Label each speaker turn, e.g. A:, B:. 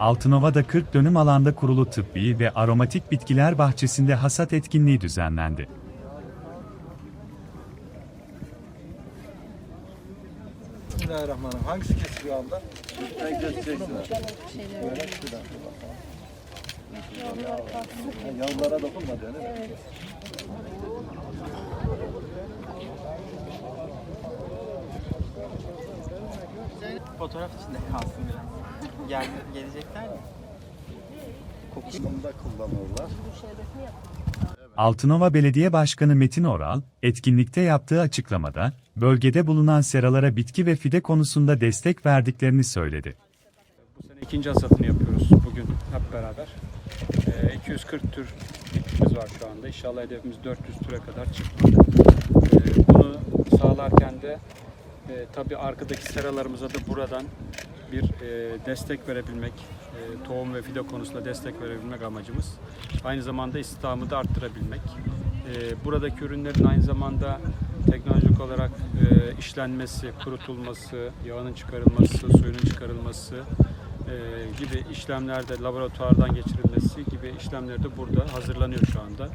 A: Altınova'da 40 dönüm alanda kurulu tıbbi ve aromatik bitkiler bahçesinde hasat etkinliği düzenlendi.
B: Bismillahirrahmanirrahim. Hangisi kesiliyor anda?
C: Ben göstereceksin.
B: Böyle şuradan. Yavrulara dokunma diyor değil mi?
D: Fotoğraf içinde kalsın biraz. Gel, gelecekler mi?
B: Kokusunda kullanırlar.
A: Altınova Belediye Başkanı Metin Oral, etkinlikte yaptığı açıklamada, bölgede bulunan seralara bitki ve fide konusunda destek verdiklerini söyledi.
E: Bu sene ikinci hasatını yapıyoruz bugün hep beraber. Ee, 240 tür bitkimiz var şu anda. İnşallah hedefimiz 400 türe kadar çıkmak. Ee, sağlarken de e, tabii arkadaki seralarımıza da buradan bir e, destek verebilmek, e, tohum ve fide konusunda destek verebilmek amacımız. Aynı zamanda istihdamı da arttırabilmek. E, buradaki ürünlerin aynı zamanda teknolojik olarak e, işlenmesi, kurutulması, yağının çıkarılması, suyunun çıkarılması e, gibi işlemlerde laboratuvardan geçirilmesi gibi işlemler de burada hazırlanıyor şu anda.